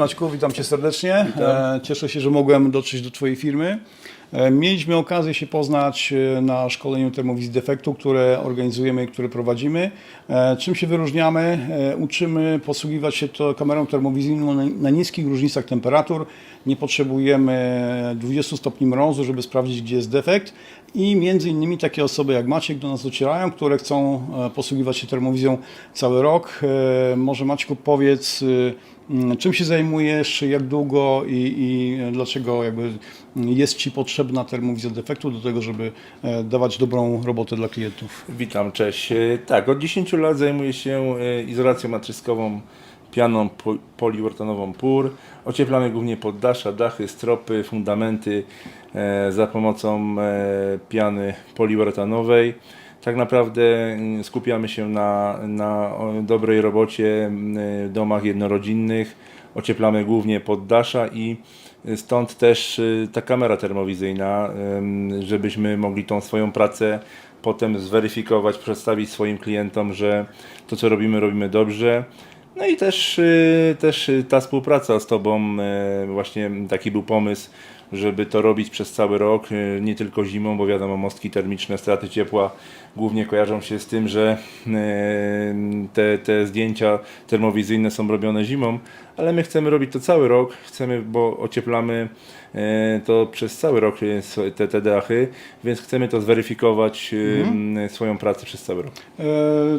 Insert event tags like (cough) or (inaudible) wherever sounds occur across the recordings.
Maćku, witam Cię serdecznie. E, Cieszę się, że mogłem dotrzeć do Twojej firmy. E, Mieliśmy okazję się poznać e, na szkoleniu termowizji defektu, które organizujemy i które prowadzimy. Czym się wyróżniamy? Uczymy posługiwać się to kamerą termowizyjną na- niskich różnicach temperatur. Nie potrzebujemy 20 stopni mrozu, żeby sprawdzić, gdzie jest defekt. I między innymi takie osoby jak Maciek do nas docierają, które chcą posługiwać się termowizją cały rok. Może Maćku powiedz, Czym się zajmujesz, jak długo i, i dlaczego jakby jest Ci potrzebna termowizja defektu do tego, żeby e, dawać dobrą robotę dla klientów? Witam, cześć. E, Tak, od 10 lat zajmuję się e, izolacją matryskową pianą po- poliuretanową PUR. Ocieplamy głównie poddasza, dachy, stropy, fundamenty za pomocą piany poliuretanowej. Tak naprawdę mm, skupiamy się na, na dobrej robocie mm, w domach jednorodzinnych. Ocieplamy głównie poddasza i stąd też y, ta kamera termowizyjna, żebyśmy mogli tą swoją pracę potem zweryfikować, przedstawić swoim klientom, że to co robimy, robimy dobrze. No i też, y, też y, ta współpraca z Tobą, y, właśnie taki był pomysł, żeby to robić przez cały rok, y, nie tylko zimą, bo wiadomo, mostki termiczne, straty ciepła głównie kojarzą się z tym, że y, te, te zdjęcia termowizyjne są robione zimą, ale my chcemy robić to cały rok, chcemy, bo ocieplamy e, to przez cały rok e, te, te dachy, więc chcemy to zweryfikować e, m, swoją pracę przez cały rok. E,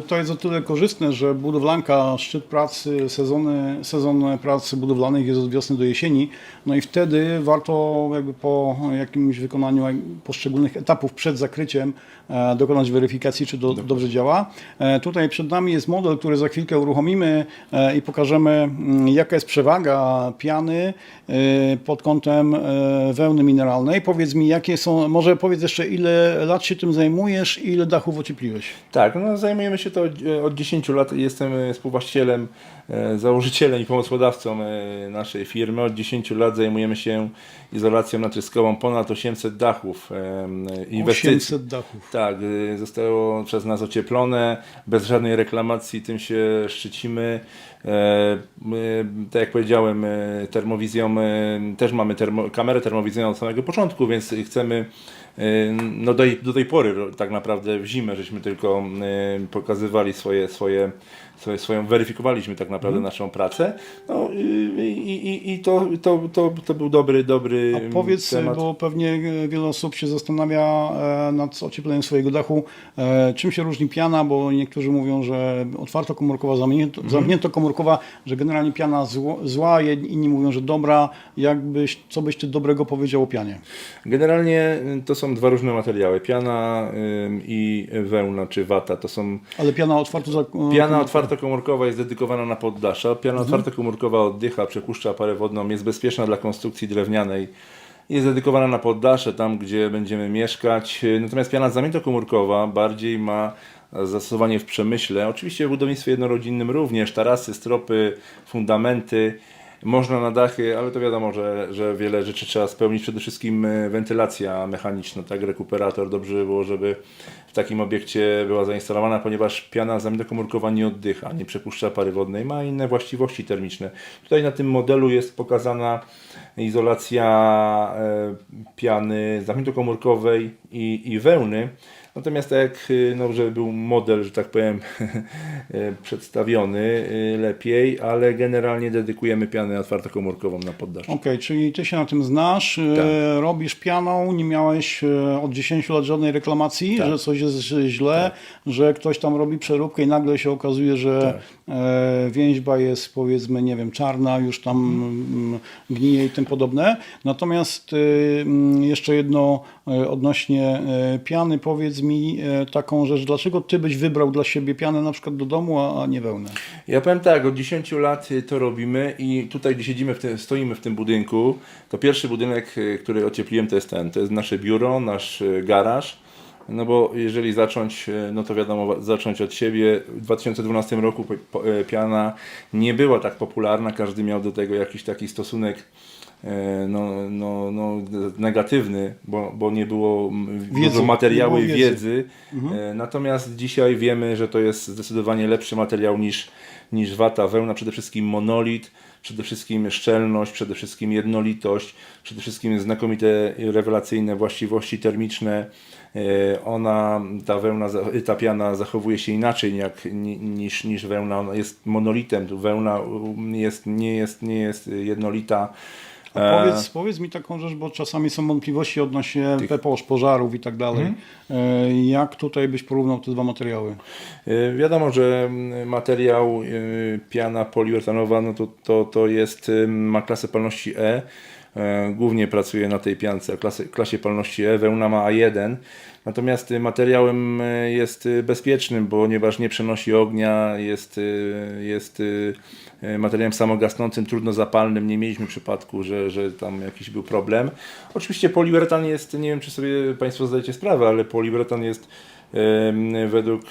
To jest o tyle korzystne, że budowlanka, szczyt pracy, sezony, sezon pracy budowlanych jest od wiosny do jesieni, no i wtedy warto jakby po jakimś wykonaniu poszczególnych etapów przed zakryciem e, dokonać weryfikacji, czy to dobrze działa. E, Tutaj przed nami jest model, który za chwilkę uruchomimy e, i pokażemy, mm, jaka jest przewaga piany e, pod kątem wełny mineralnej. Powiedz mi, jakie są, może powiedz jeszcze, ile lat się tym zajmujesz i ile dachów ociepliłeś? Tak, no zajmujemy się to od, od 10 lat. Jestem współwłaścicielem, założycielem i pomysłodawcą naszej firmy. Od 10 lat zajmujemy się izolacją natryskową ponad 800 dachów inwestycji. 800 dachów. Tak, zostało przez nas ocieplone, bez żadnej reklamacji, tym się szczycimy. E, my, tak jak powiedziałem, e, termowizją, e, też mamy termo, kamerę termowizyjną od samego początku, więc chcemy, no do, do tej pory tak naprawdę w zimę żeśmy tylko pokazywali swoje, swoje, swoje, swoją, weryfikowaliśmy tak naprawdę naszą pracę. No i, i, i- i to, to, to, to był dobry, dobry A powiedz, temat. bo pewnie e, wiele osób się zastanawia e, nad ociepleniem swojego dachu, e, czym się różni piana, bo niektórzy mówią, że otwartokomórkowa, zamknięto, Mhm. zamkniętokomórkowa, że generalnie piana zło, zła, inni mówią, że dobra. Jakbyś, co byś ty dobrego powiedział o pianie? Generalnie y, to są dwa różne materiały. Piana i wełna czy wata to są. Ale piana otwarto... za- Piana otwartokomórkowa jest dedykowana na poddasza. Piana otwartokomórkowa oddycha, przepuszcza parę wodną, jest bezpieczna dla konstrukcji drewnianej. Jest dedykowana na poddasze, tam gdzie będziemy mieszkać. Natomiast piana zamiętokomórkowa bardziej ma zastosowanie w przemyśle. Oczywiście w budownictwie jednorodzinnym również. Tarasy, stropy, fundamenty. Można na dachy, ale to wiadomo, że, że wiele rzeczy trzeba spełnić. Przede wszystkim e, wentylacja mechaniczna, tak, rekuperator. Dobrze by było, żeby w takim obiekcie była zainstalowana, ponieważ piana zamiennokomórkowa nie oddycha, nie przepuszcza pary wodnej, ma inne właściwości termiczne. Tutaj na tym modelu jest pokazana izolacja e, piany zamiennokomórkowej i, i wełny. Natomiast tak jak, y, no, żeby był model, że tak powiem, (laughs) e, przedstawiony y, lepiej, ale generalnie dedykujemy pianę otwartokomórkową na poddasze. Okej, czyli ty się na tym znasz, e, Tak. robisz pianą, nie miałeś e, od 10 lat żadnej reklamacji, Tak. że coś jest źle, że ktoś tam robi przeróbkę i nagle się okazuje, że Tak. e, więźba jest powiedzmy, nie wiem, czarna, już tam mm, gnije i tym podobne. Natomiast mm, jeszcze jedno odnośnie piany, powiedz mi e, taką rzecz, dlaczego ty byś wybrał dla siebie pianę na przykład do domu, a, a nie wełnę? Ja powiem tak, od 10 lat y, to robimy i tutaj, gdzie siedzimy, w tym, stoimy w tym budynku, to pierwszy budynek, y, który ociepliłem, to jest ten. To jest nasze biuro, nasz garaż. No bo jeżeli zacząć, no to wiadomo, zacząć od siebie. W 2012 roku piana nie była tak popularna, każdy miał do tego jakiś taki stosunek e, no, no, no, negatywny, bo, bo nie było Wiedzy, dużo materiału nie i było wiedzy. wiedzy. E, Natomiast dzisiaj wiemy, że to jest zdecydowanie lepszy materiał niż, niż wata wełna. Przede wszystkim monolit, przede wszystkim szczelność, przede wszystkim jednolitość, przede wszystkim znakomite rewelacyjne właściwości termiczne. E, Ona, ta wełna, ta piana zachowuje się inaczej jak, ni- niż, niż wełna. Ona jest monolitem. Wełna um, jest, nie, jest, nie jest jednolita. E, Powiedz, powiedz mi taką rzecz, bo czasami są wątpliwości odnośnie PPOż, pożarów i tak dalej. Mhm. E, Jak tutaj byś porównał te dwa materiały? Y, Wiadomo, że mm, materiał piana poliuretanowa no to, to, to jest, y, ma klasę palności E. E, Głównie pracuje na tej piance, klasy, klasie palności E. Wełna ma A1. Natomiast y, materiałem y, jest y, bezpiecznym, ponieważ nie przenosi ognia, jest, jest materiałem samogasnącym, trudno zapalnym. Nie mieliśmy przypadku, że, że tam jakiś był problem. Oczywiście poliuretan jest, nie wiem czy sobie Państwo zdajecie sprawę, ale poliuretan jest według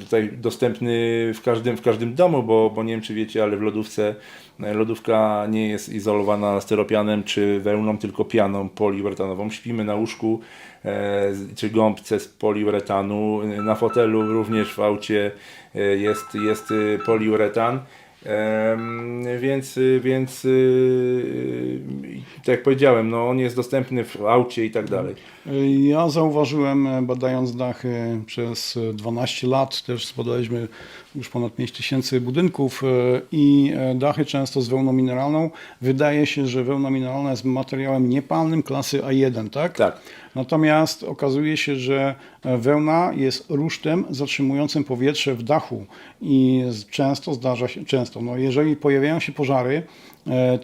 tutaj dostępny w każdym, w każdym domu, bo, bo nie wiem czy wiecie, ale w lodówce e, lodówka nie jest izolowana styropianem czy wełną, tylko pianą poliuretanową. Śpimy na łóżku e, czy gąbce z poliuretanu. Na fotelu również w aucie e, jest, jest poliuretan. Więc, więc y, y, tak jak powiedziałem, no on jest dostępny w aucie i tak dalej. Ja zauważyłem, e, badając dachy przez e, 12 lat, też zbadaliśmy już ponad 5 tysięcy budynków e, i e, dachy często z wełną mineralną. Wydaje się, że wełna mineralna jest materiałem niepalnym klasy A1, tak? Tak. Natomiast okazuje się, że e, wełna jest rusztem zatrzymującym powietrze w dachu i często zdarza się, często, no jeżeli pojawiają się pożary,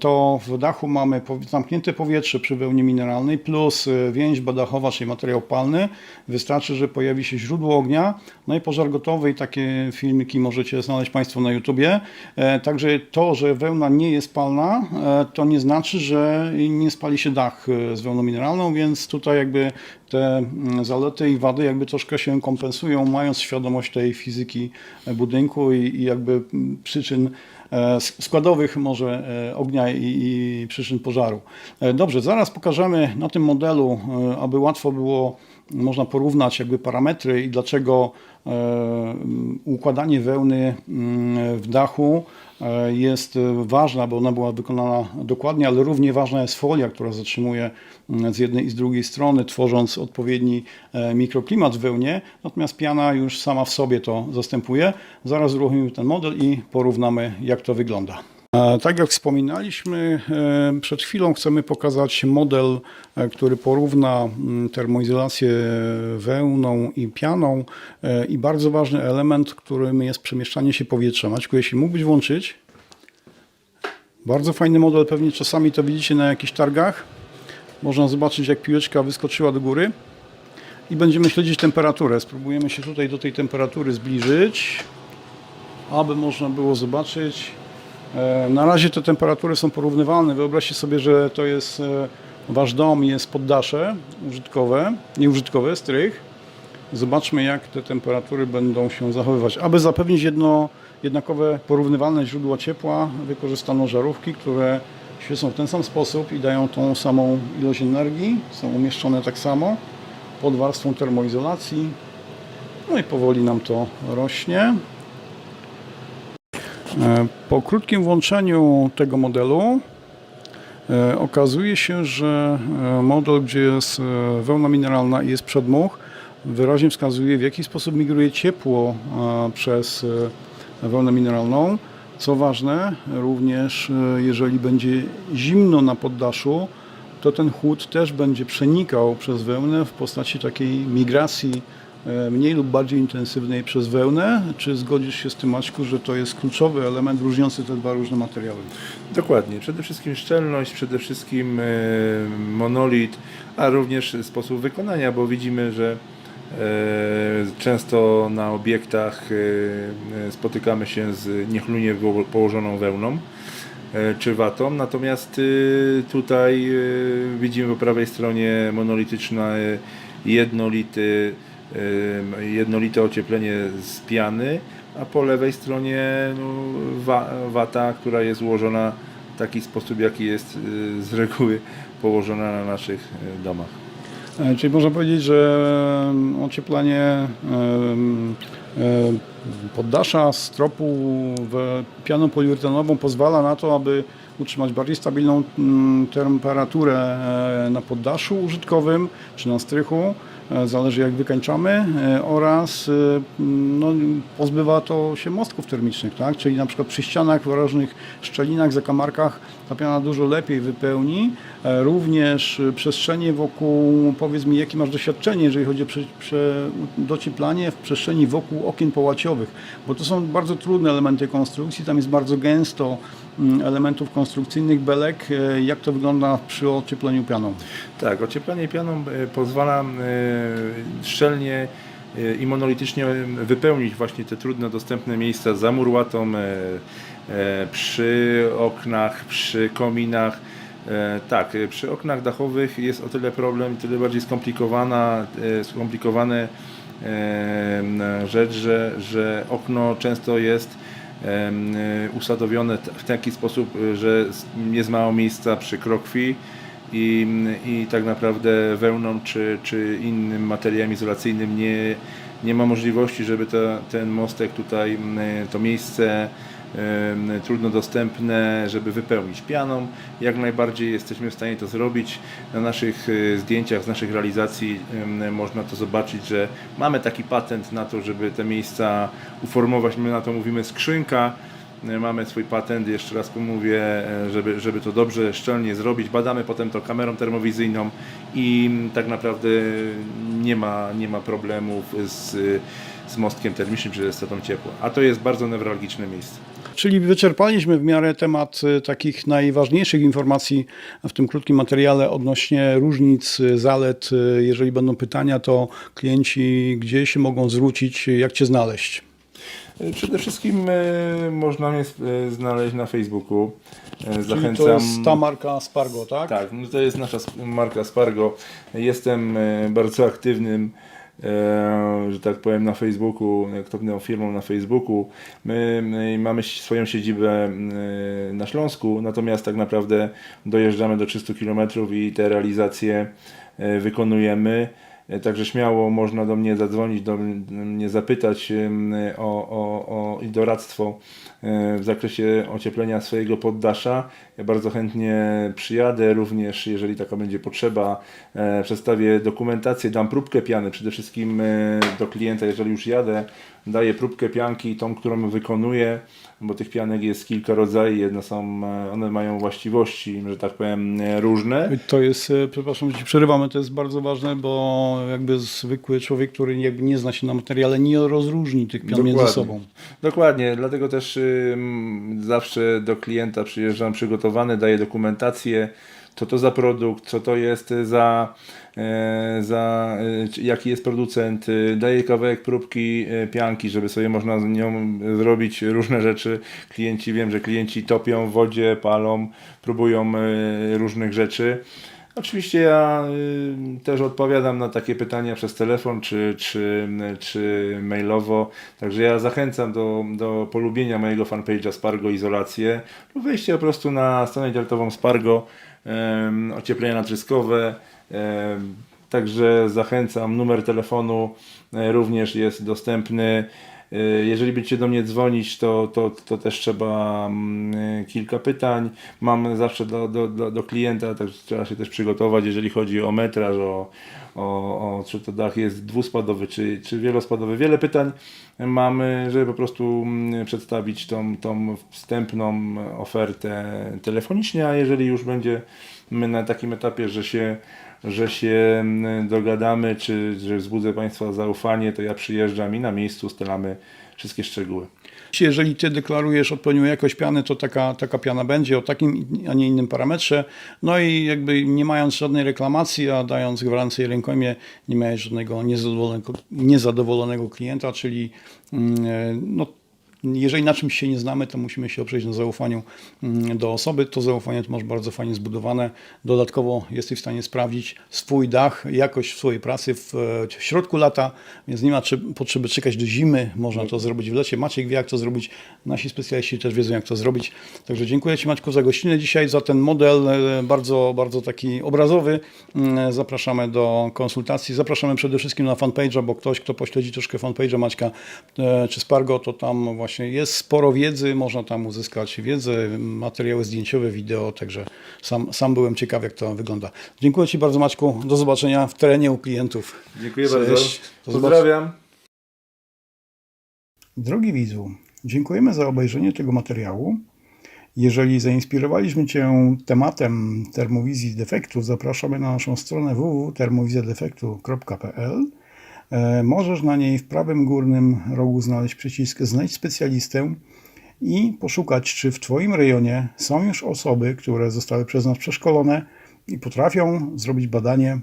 to w dachu mamy zamknięte powietrze przy wełnie mineralnej plus e, więźba dachowa, czyli materiał palny. Wystarczy, że pojawi się źródło ognia, no i pożar gotowy i takie filmiki możecie znaleźć Państwo na YouTubie. E, Także to, że wełna nie jest palna, e, to nie znaczy, że nie spali się dach e, z wełną mineralną, więc tutaj jakby te mm, zalety i wady jakby troszkę się kompensują, mając świadomość tej fizyki e, budynku i, jakby mm, przyczyn e, składowych może e, ognia i, i przyczyn pożaru. E, Dobrze, zaraz pokażemy na tym modelu, e, aby łatwo było można porównać jakby parametry i dlaczego e, układanie wełny mm, w dachu e, jest e, ważna, bo ona była wykonana dokładnie, ale równie ważna jest folia, która zatrzymuje mm, z jednej i z drugiej strony, tworząc odpowiedni e, mikroklimat w wełnie, natomiast piana już sama w sobie to zastępuje. Zaraz uruchomimy ten model i porównamy, jak to wygląda. Tak jak wspominaliśmy e, przed chwilą, chcemy pokazać model, e, który porówna termoizolację wełną i pianą e, i bardzo ważny element, którym jest przemieszczanie się powietrza. Maćku, jeśli mógłbyś włączyć. Bardzo fajny model, pewnie czasami to widzicie na jakichś targach. Można zobaczyć, jak piłeczka wyskoczyła do góry. I będziemy śledzić temperaturę. Spróbujemy się tutaj do tej temperatury zbliżyć, aby można było zobaczyć. E, Na razie te temperatury są porównywalne. Wyobraźcie sobie, że to jest e, wasz dom jest poddasze użytkowe, nieużytkowe, strych. Zobaczmy, jak te temperatury będą się zachowywać. Aby zapewnić jedno, jednakowe, porównywalne źródło ciepła, wykorzystano żarówki, które świecą w ten sam sposób i dają tą samą ilość energii. Są umieszczone tak samo pod warstwą termoizolacji. No i powoli nam to rośnie. E, Po krótkim włączeniu tego modelu e, okazuje się, że e, model, gdzie jest wełna mineralna i jest przedmuch, wyraźnie wskazuje, w jaki sposób migruje ciepło przez wełnę mineralną. Co ważne, również jeżeli będzie zimno na poddaszu, to ten chłód też będzie przenikał przez wełnę w postaci takiej migracji mniej lub bardziej intensywnej przez wełnę. Czy zgodzisz się z tym, Maćku, że to jest kluczowy element różniący te dwa różne materiały? Dokładnie. Przede wszystkim szczelność, przede wszystkim e, monolit, a również sposób wykonania, bo widzimy, że e, często na obiektach e, e, spotykamy się z niechlujnie położoną wełną e, czy watą, natomiast e, tutaj e, widzimy po prawej stronie monolityczne jednolity, e, jednolite ocieplenie z piany, a po lewej stronie no, wa, wata, która jest ułożona taki sposób, jaki jest y, z reguły położona na naszych y, domach. E, Czyli można powiedzieć, że em, ocieplanie poddasza stropu w pianą poliuretanową pozwala na to, aby utrzymać bardziej stabilną mm, temperaturę e, na poddaszu użytkowym czy na strychu, zależy jak wykańczamy, e, oraz e, no, pozbywa to się mostków termicznych, tak? czyli na przykład przy ścianach, w różnych szczelinach, zakamarkach ta piana dużo lepiej wypełni. E, Również e, przestrzenie wokół, powiedz mi, jakie masz doświadczenie, jeżeli chodzi o prze, prze, docieplanie w przestrzeni wokół okien połaciowych, bo to są bardzo trudne elementy konstrukcji, tam jest bardzo gęsto elementów konstrukcyjnych, belek. E, Jak to wygląda przy ociepleniu pianą? Tak, ocieplanie pianą e, pozwala e, szczelnie i monolitycznie wypełnić właśnie te trudno dostępne miejsca za murłatą, przy oknach, przy kominach. Tak, przy oknach dachowych jest o tyle problem, tyle bardziej skomplikowana, skomplikowane rzecz, że, że okno często jest usadowione t- w taki sposób, e, że jest mało miejsca przy krokwi i, i tak naprawdę wełną czy, czy innym materiałem izolacyjnym nie, nie ma możliwości, żeby to, ten mostek tutaj, to miejsce trudno dostępne, żeby wypełnić pianą. Jak najbardziej jesteśmy w stanie to zrobić. Na naszych e, zdjęciach z naszych realizacji można to zobaczyć, że mamy taki patent na to, żeby te miejsca uformować. My na to mówimy skrzynka. E, Mamy swój patent, jeszcze raz pomówię, e, żeby, żeby to dobrze, szczelnie zrobić. Badamy potem to kamerą termowizyjną i tak naprawdę nie ma, nie ma problemów z, z mostkiem termicznym czy ze stratą ciepła. A to jest bardzo newralgiczne miejsce. Czyli wyczerpaliśmy w miarę temat y, takich najważniejszych informacji w tym krótkim materiale odnośnie różnic, y, zalet. Jeżeli będą pytania, to klienci gdzie się mogą zwrócić, jak Cię znaleźć? E, Przede wszystkim e, można mnie e, znaleźć na Facebooku. E, Czyli Zachęcam. to jest ta marka Spargo, tak? Tak, no to jest nasza marka Spargo. Jestem bardzo aktywnym, że tak powiem, na Facebooku, aktywną firmą na Facebooku. My, my mamy swoją siedzibę na Śląsku, natomiast tak naprawdę dojeżdżamy do 300 km i te realizacje wykonujemy. E, Także śmiało można do mnie zadzwonić, do mnie zapytać o, o, o doradztwo e, w zakresie ocieplenia swojego poddasza. Ja bardzo chętnie przyjadę, również jeżeli taka będzie potrzeba, e, przedstawię dokumentację, dam próbkę piany, przede wszystkim e, do klienta, jeżeli już jadę, daję próbkę pianki, tą, którą wykonuję, bo tych pianek jest kilka rodzajów, jedne są, e, one mają właściwości, że tak powiem, różne. To jest, przepraszam, że Ci przerywamy, to jest bardzo ważne, bo jakby zwykły człowiek, który jakby nie zna się na materiale, nie rozróżni tych pian między Dokładnie. sobą. Dokładnie, dlatego też zawsze do klienta przyjeżdżam przygotowany, daję dokumentację, co to za produkt, co to jest za, e, za e, jaki jest producent, e, daję kawałek próbki pianki, żeby sobie można z nią zrobić różne rzeczy. Klienci, wiem, że klienci topią w wodzie, palą, próbują różnych rzeczy. Oczywiście ja y, też odpowiadam na takie pytania przez telefon czy, czy, czy mailowo, także ja zachęcam do, do polubienia mojego fanpage'a Spargo Izolację lub wejście po prostu na stronę internetową Spargo, em, ocieplenia natryskowe, em, także zachęcam, numer telefonu e, również jest dostępny. E, Jeżeli będziecie do mnie dzwonić, to, to, to też trzeba mm, e, kilka pytań. Mam zawsze do, do, do, do klienta, także trzeba się też przygotować, jeżeli chodzi o metraż, o, o, o czy to dach jest dwuspadowy, czy, czy wielospadowy. Wiele pytań mamy, żeby po prostu mm, przedstawić tą, tą wstępną ofertę telefonicznie, a jeżeli już będziemy na takim etapie, że się że się mm, dogadamy, czy że wzbudzę Państwa zaufanie, to ja przyjeżdżam i na miejscu ustalamy wszystkie szczegóły. Jeżeli Ty deklarujesz odpowiednią jakość piany, to taka, taka piana będzie o takim, a nie innym parametrze. No i jakby nie mając żadnej reklamacji, a dając gwarancję rękojmie, nie miałeś żadnego niezadowolonego, niezadowolonego klienta, czyli mm, e, no, jeżeli na czymś się nie znamy, to musimy się oprzeć na zaufaniu mm, do osoby. To zaufanie to masz bardzo fajnie zbudowane. Dodatkowo jesteś w stanie sprawdzić swój dach, jakość swojej pracy w, e, w środku lata, więc nie ma czy, potrzeby czekać do zimy. Można to zrobić w lecie. Maciek wie, jak to zrobić. Nasi specjaliści też wiedzą, jak to zrobić. Także dziękuję Ci Maćku za gościnę dzisiaj, za ten model e, bardzo, bardzo taki obrazowy. Mm, Zapraszamy do konsultacji. Zapraszamy przede wszystkim na fanpage'a, bo ktoś, kto pośledzi troszkę fanpage'a Maćka e, czy Spargo, to tam właśnie jest sporo wiedzy, można tam uzyskać wiedzę, materiały zdjęciowe, wideo, także sam, sam byłem ciekaw, jak to wygląda. Dziękuję Ci bardzo Maćku, do zobaczenia w terenie u klientów. Dziękuję Cześć. bardzo. Pozdrawiam. Drogi widzu, dziękujemy za obejrzenie tego materiału. Jeżeli zainspirowaliśmy Cię tematem termowizji defektu, zapraszamy na naszą stronę www.termowizjadefektu.pl. E, Możesz na niej w prawym górnym rogu znaleźć przycisk Znajdź specjalistę i poszukać, czy w Twoim rejonie są już osoby, które zostały przez nas przeszkolone i potrafią zrobić badanie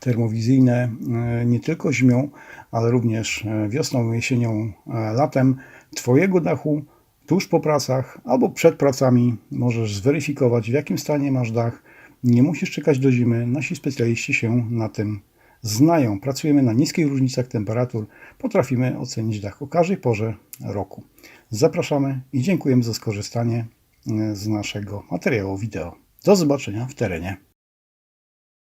termowizyjne e, nie tylko zimą, ale również e, wiosną, jesienią, latem Twojego dachu tuż po pracach albo przed pracami możesz zweryfikować, w jakim stanie masz dach. Nie musisz czekać do zimy. Nasi specjaliści się na tym znają. Pracujemy na niskich różnicach temperatur. Potrafimy ocenić dach o każdej porze roku. Zapraszamy i dziękujemy za skorzystanie e, z naszego materiału wideo. Do zobaczenia w terenie.